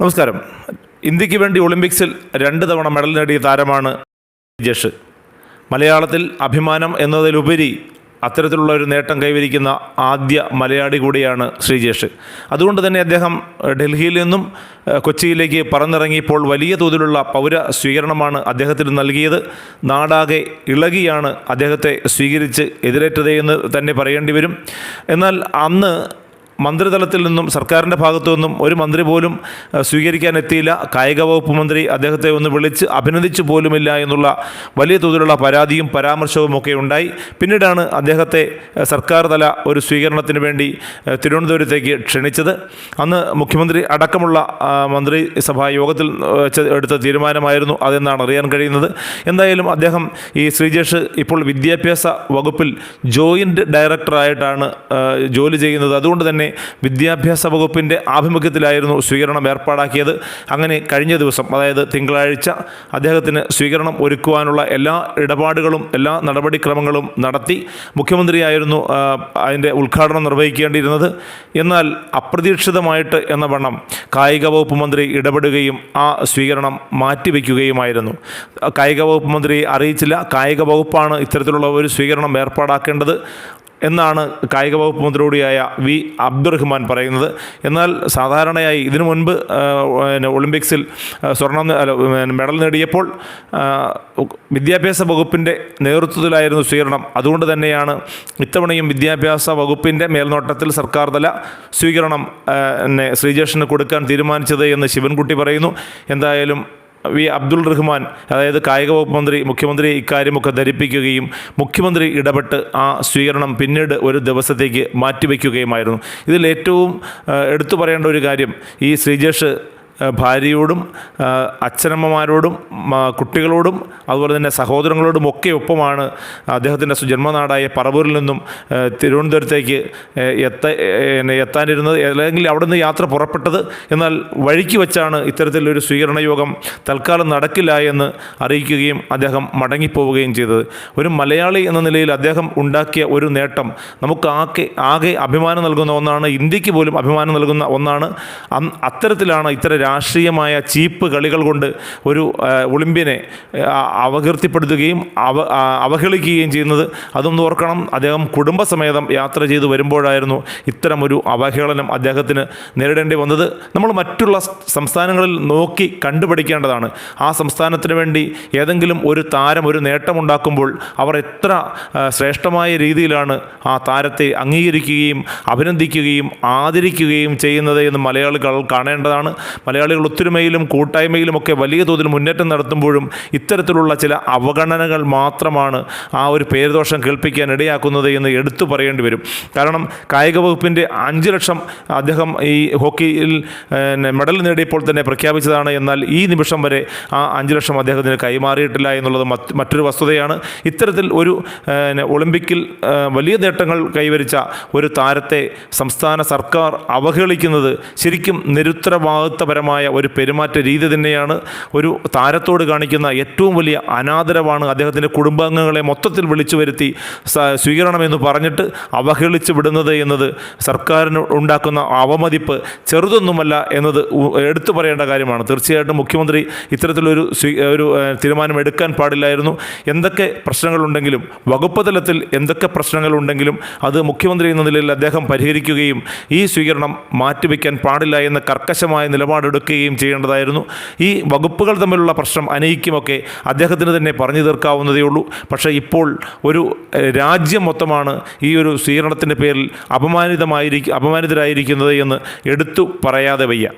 നമസ്കാരം. ഇന്ത്യയ്ക്ക് വേണ്ടി ഒളിമ്പിക്സിൽ രണ്ട് തവണ മെഡൽ നേടിയ താരമാണ് ജഷ്. മലയാളത്തിൽ അഭിമാനം എന്നതിലുപരി അത്തരത്തിലുള്ള ഒരു നേട്ടം കൈവരിക്കുന്ന ആദ്യ മലയാളി കൂടിയാണ് ശ്രീജേഷ് അതുകൊണ്ട് തന്നെ അദ്ദേഹം ഡൽഹിയിൽ നിന്നും കൊച്ചിയിലേക്ക് പറന്നിറങ്ങിയപ്പോൾ വലിയ തോതിലുള്ള പൗര സ്വീകരണമാണ് അദ്ദേഹത്തിന് നൽകിയത്. നാടാകെ ഇളകിയാണ് അദ്ദേഹത്തെ സ്വീകരിച്ച് എതിരേറ്റത് എന്ന് തന്നെ പറയേണ്ടി വരും. എന്നാൽ അന്ന് മന്ത്രിതലത്തിൽ നിന്നും സർക്കാരിന്റെ ഭാഗത്തു നിന്നും ഒരു മന്ത്രി പോലും സ്വീകരിക്കാൻ എത്തിയില്ല കായിക വകുപ്പ് മന്ത്രി അദ്ദേഹത്തെ ഒന്ന് വിളിച്ച് അഭിനന്ദിച്ചു പോലുമില്ല എന്നുള്ള വലിയ തോതിലുള്ള പരാതിയും പരാമർശവും ഒക്കെ ഉണ്ടായി. പിന്നീടാണ് അദ്ദേഹത്തെ സർക്കാർ തല ഒരു സ്വീകരണത്തിന് വേണ്ടി തിരുവനന്തപുരത്തേക്ക് ക്ഷണിച്ചത്. അന്ന് മുഖ്യമന്ത്രി അടക്കമുള്ള മന്ത്രിസഭാ യോഗത്തിൽ എടുത്ത തീരുമാനമായിരുന്നു അതെന്നാണ് അറിയാൻ കഴിയുന്നത്. എന്തായാലും അദ്ദേഹം ഈ ശ്രീജേഷ് ഇപ്പോൾ വിദ്യാഭ്യാസ വകുപ്പിൽ ജോയിന്റ് ഡയറക്ടറായിട്ടാണ് ജോലി ചെയ്യുന്നത്. അതുകൊണ്ട് തന്നെ വിദ്യാഭ്യാസ വകുപ്പിന്റെ ആഭിമുഖ്യത്തിലായിരുന്നു സ്വീകരണം ഏർപ്പാടാക്കിയത്. അങ്ങനെ കഴിഞ്ഞ ദിവസം അതായത് തിങ്കളാഴ്ച അദ്ദേഹത്തിന് സ്വീകരണം ഒരുക്കുവാനുള്ള എല്ലാ ഇടപാടുകളും എല്ലാ നടപടിക്രമങ്ങളും നടത്തി മുഖ്യമന്ത്രിയായിരുന്നു അതിന്റെ ഉദ്ഘാടനം നിർവഹിക്കേണ്ടിയിരുന്നത്. എന്നാൽ അപ്രതീക്ഷിതമായിട്ട് എന്ന വണ്ണം കായിക വകുപ്പ് മന്ത്രി ഇടപെടുകയും ആ സ്വീകരണം മാറ്റിവെക്കുകയുമായിരുന്നു. കായിക വകുപ്പ് മന്ത്രിയെ അറിയിച്ചില്ല. കായിക വകുപ്പാണ് ഇത്തരത്തിലുള്ള ഒരു സ്വീകരണം ഏർപ്പാടാക്കേണ്ടത്. എന്നാണ് കായിക വകുപ്പ് മന്ത്രിയോടിയായ വി അബ്ദുറഹ്മാൻ പറയുന്നത്. എന്നാൽ സാധാരണയായി ഇതിനു മുൻപ് ഒളിമ്പിക്സിൽ സ്വർണം മെഡൽ നേടിയപ്പോൾ വിദ്യാഭ്യാസ വകുപ്പിന്റെ നേതൃത്വത്തിലായിരുന്നു സ്വീകരണം. അതുകൊണ്ട് തന്നെയാണ് ഇത്തവണയും വിദ്യാഭ്യാസ വകുപ്പിന്റെ മേൽനോട്ടത്തിൽ സർക്കാർ തല സ്വീകരണം ശ്രീജേഷിന് കൊടുക്കാൻ തീരുമാനിച്ചത് എന്ന് ശിവൻകുട്ടി പറയുന്നു. എന്തായാലും വി അബ്ദുൾ റഹ്മാൻ അതായത് കായിക വകുപ്പ് മന്ത്രി മുഖ്യമന്ത്രി ഇക്കാര്യമൊക്കെ ധരിപ്പിക്കുകയും മുഖ്യമന്ത്രി ഇടപെട്ട് ആ സ്വീകരണം പിന്നീട് ഒരു ദിവസത്തേക്ക് മാറ്റിവെക്കുകയുമായിരുന്നു. ഇതിൽ ഏറ്റവും എടുത്തു പറയേണ്ട ഒരു കാര്യം ഈ ശ്രീജേഷ് ഭാര്യയോടും അച്ഛനമ്മമാരോടും കുട്ടികളോടും അതുപോലെ തന്നെ സഹോദരങ്ങളോടും ഒക്കെ ഒപ്പമാണ് അദ്ദേഹത്തിന്റെ ജന്മനാടായ പറവൂരിൽ നിന്നും തിരുവനന്തപുരത്തേക്ക് എത്ത എത്താനിരുന്നത് അല്ലെങ്കിൽ അവിടെ നിന്ന് യാത്ര പുറപ്പെട്ടത് എന്നാൽ വഴിക്ക് വെച്ചാണ് ഇത്തരത്തിലൊരു സ്വീകരണ യോഗം തൽക്കാലം നടക്കില്ല എന്ന് അറിയിക്കുകയും അദ്ദേഹം മടങ്ങിപ്പോവുകയും ചെയ്തത്. ഒരു മലയാളി എന്ന നിലയിൽ അദ്ദേഹം ഉണ്ടാക്കിയ ഒരു നേട്ടം നമുക്ക് ആകെ ആകെ അഭിമാനം നൽകുന്ന ഒന്നാണ് ഇന്ത്യയ്ക്ക് പോലും അഭിമാനം നൽകുന്ന ഒന്നാണ്. അത്തരത്തിലാണ് ഇത്തരം രാഷ്ട്രീയമായ ചീപ്പ് കളികൾ കൊണ്ട് ഒരു ഒളിമ്പ്യനെ അവകീർത്തിപ്പെടുത്തുകയും അവ അവഹേളിക്കുകയും ചെയ്യുന്നത് അതൊന്ന് ഓർക്കണം. അദ്ദേഹം കുടുംബസമേതം യാത്ര ചെയ്തു വരുമ്പോഴായിരുന്നു ഇത്തരം ഒരു അവഹേളനം അദ്ദേഹത്തിന് നേരിടേണ്ടി വന്നത്. നമ്മൾ മറ്റുള്ള സംസ്ഥാനങ്ങളിൽ നോക്കി കണ്ടുപഠിക്കേണ്ടതാണ്. ആ സംസ്ഥാനത്തിന് വേണ്ടി ഏതെങ്കിലും ഒരു താരം ഒരു നേട്ടമുണ്ടാക്കുമ്പോൾ അവർ എത്ര ശ്രേഷ്ഠമായ രീതിയിലാണ് ആ താരത്തെ അംഗീകരിക്കുകയും അഭിനന്ദിക്കുകയും ആദരിക്കുകയും ചെയ്യുന്നത് എന്ന് മലയാളികൾ കാണേണ്ടതാണ്. മലയാളികൾ ഒത്തൊരുമയിലും കൂട്ടായ്മയിലും ഒക്കെ വലിയ തോതിൽ മുന്നേറ്റം നടത്തുമ്പോഴും ഇത്തരത്തിലുള്ള ചില അവഗണനകൾ മാത്രമാണ് ആ ഒരു പേരുദോഷം കേൾപ്പിക്കാൻ ഇടയാക്കുന്നത് എന്ന് എടുത്തു പറയേണ്ടി വരും. കാരണം കായിക വകുപ്പിന്റെ അഞ്ച് ലക്ഷം അദ്ദേഹം ഈ ഹോക്കിയിൽ മെഡൽ നേടിയപ്പോൾ തന്നെ പ്രഖ്യാപിച്ചതാണ്. എന്നാൽ ഈ നിമിഷം വരെ ആ അഞ്ച് ലക്ഷം അദ്ദേഹത്തിന് കൈമാറിയിട്ടില്ല എന്നുള്ളത് മറ്റൊരു വസ്തുതയാണ്. ഇത്തരത്തിൽ ഒരു ഒളിമ്പിക്കിൽ വലിയ നേട്ടങ്ങൾ കൈവരിച്ച ഒരു താരത്തെ സംസ്ഥാന സർക്കാർ അവഹേളിക്കുന്നത് ശരിക്കും നിരുത്തരവാദിത്തപരമായ ഒരു പെരുമാറ്റ രീതി തന്നെയാണ് ഒരു താരത്തോട് കാണിക്കുന്ന ഏറ്റവും വലിയ അനാദരവാണ് അദ്ദേഹത്തിന്റെ കുടുംബാംഗങ്ങളെ മൊത്തത്തിൽ വിളിച്ചു വരുത്തി സ്വീകരണമെന്ന് പറഞ്ഞിട്ട് അവഹേളിച്ച് വിടുന്നത് എന്നത് സർക്കാരിന് ഉണ്ടാക്കുന്ന അവമതിപ്പ് ചെറുതൊന്നുമല്ല എന്നത് എടുത്തു പറയേണ്ട കാര്യമാണ്. തീർച്ചയായിട്ടും മുഖ്യമന്ത്രി ഇത്തരത്തിലൊരു ഒരു തീരുമാനം എടുക്കാൻ പാടില്ലായിരുന്നു. എന്തൊക്കെ പ്രശ്നങ്ങളുണ്ടെങ്കിലും വകുപ്പ് തലത്തിൽ എന്തൊക്കെ പ്രശ്നങ്ങളുണ്ടെങ്കിലും അത് മുഖ്യമന്ത്രി എന്ന നിലയിൽ അദ്ദേഹം പരിഹരിക്കുകയും ഈ സ്വീകരണം മാറ്റിവെക്കാൻ പാടില്ല എന്ന കർക്കശമായ നിലപാടെടുക്കുകയും ചെയ്യേണ്ടതായിരുന്നു. ഈ വകുപ്പുകൾ തമ്മിലുള്ള പ്രശ്നം അനയിക്കുമൊക്കെ അദ്ദേഹത്തിന് തന്നെ പറഞ്ഞു തീർക്കാവുന്നതേ ഉള്ളൂ. പക്ഷേ ഇപ്പോൾ ഒരു രാജ്യം മൊത്തമാണ് ഈ ഒരു സ്വീകരണത്തിന്റെ പേരിൽ അപമാനിതമായിരിക്കും അപമാനിതരായിരിക്കുന്നത് എന്ന് എടുത്തു പറയാതെ വയ്യ.